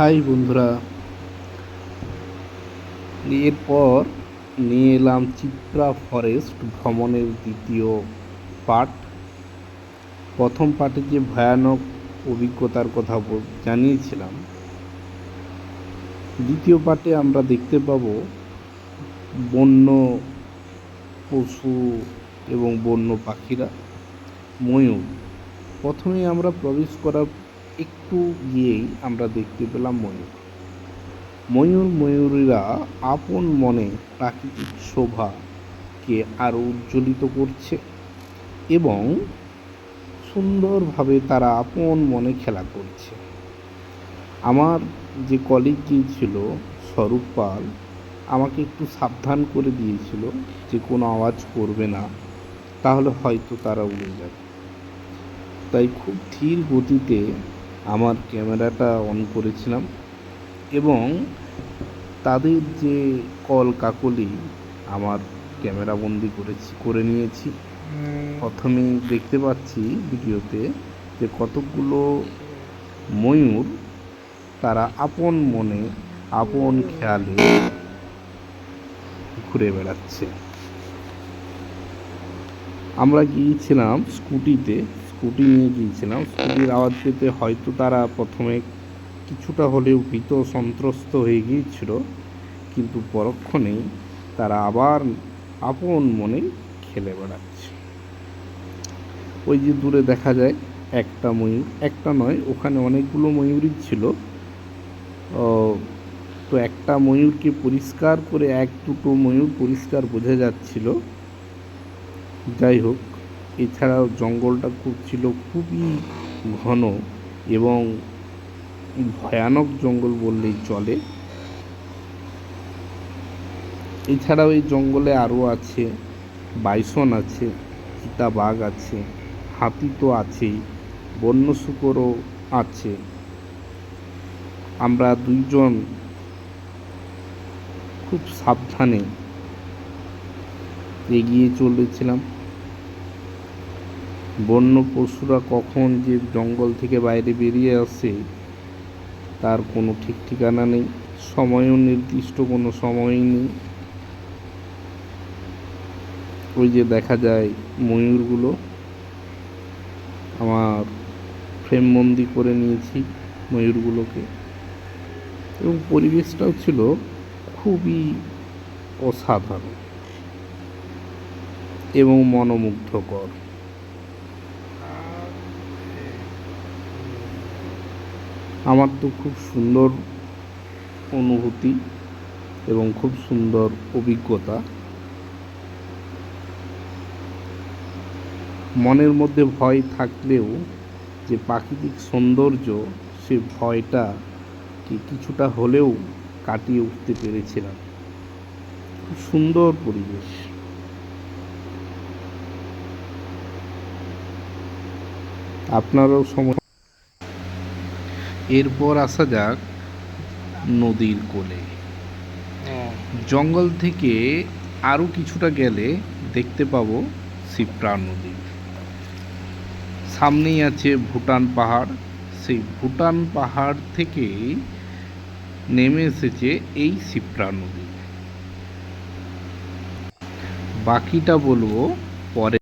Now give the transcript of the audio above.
High বন্ধুরা। এরপর নিয়ে এলাম চিত্রা ফরেস্ট ভ্রমণের দ্বিতীয় পার্ট প্রথম পার্টে যে ভয়ানক অভিজ্ঞতার কথা জানিয়েছিলাম। দ্বিতীয় পার্টে আমরা দেখতে পাবো বন্য পশু এবং বন্য পাখিরা ময়ূর। প্রথমে আমরা প্রবেশ করার একটু গিয়েই আমরা দেখতে পেলাম ময়ূর। ময়ূর ময়ূরীরা আপন মনে প্রাকৃতিক শোভাকে আরও উজ্জ্বলিত করছে এবং সুন্দরভাবে তারা আপন মনে খেলা করছে। আমার যে কলিগ ছিল, স্বরূপ পাল, আমাকে একটু সাবধান করে দিয়েছিল যে কোনো আওয়াজ করবে না, তাহলে হয়তো তারা উড়ে যাবে। তাই খুব ধীর গতিতে আমার ক্যামেরাটা অন করেছিলাম এবং তাদের যে কল কাকলি আমার ক্যামেরা বন্দি করেছি করে নিয়েছি। প্রথমে দেখতে পাচ্ছি ভিডিওতে যে কতগুলো ময়ূর তারা আপন মনে আপন খেয়ালে ঘুরে বেড়াচ্ছে। আমরা গিয়েছিলাম স্কুটিতে স্কুটি নিয়ে গিয়েছিলাম। স্কুটির আওয়াজ পেতে হয়তো তারা প্রথমে কিছুটা হলেও ভীত, সন্ত্রস্ত হয়ে গিয়েছিল, কিন্তু পরক্ষণেই তারা আবার আপন মনে খেলে বেড়াচ্ছে। ওই যে দূরে দেখা যায়, একটা ময়ূর, একটা নয়, ওখানে অনেকগুলো ময়ূরই ছিল। তো একটা ময়ূরকে পরিষ্কার করে এক দুটো ময়ূর পরিষ্কার বোঝা যাচ্ছিল। যাই হোক এছাড়াও জঙ্গলটা খুব ছিল খুবই ঘন এবং ভয়ানক জঙ্গল বললেই চলে। এছাড়াও এই জঙ্গলে আরও আছে, বাইসন আছে চিতাবাঘ আছে, হাতি তো আছেই, বন্য শুকরও আছে। আমরা দুইজন খুব সাবধানে এগিয়ে চলেছিলাম। বন্য পশুরা কখন যে জঙ্গল থেকে বাইরে বেরিয়ে আসে, তার কোনো ঠিক ঠিকানা নেই, সময়ও নির্দিষ্ট, কোনো সময়ই নেই। ওই যে দেখা যায় ময়ূরগুলো, আমার ফ্রেম বন্দি করে নিয়েছি ময়ূরগুলোকে। এবং পরিবেশটাও ছিল খুবই অসাধারণ এবং মনোমুগ্ধকর। আমার তো খুব সুন্দর অনুভূতি এবং খুব সুন্দর অভিজ্ঞতা। মনের মধ্যে ভয় থাকলেও যে প্রাকৃতিক সৌন্দর্য, সে ভয়টা কি কিছুটা হলেও কাটিয়ে উঠতে পেরেছিলাম। খুব সুন্দর পরিবেশ। আপনারাও সময় এরপর আসা যাক নদীর কোলে। জঙ্গল থেকে আরও কিছুটা গেলে দেখতে পাবো সিপ্রা নদী। সামনেই আছে ভুটান পাহাড়। সেই ভুটান পাহাড় থেকেই নেমে এসেছে এই সিপ্রা নদী। বাকিটা বলব পরে।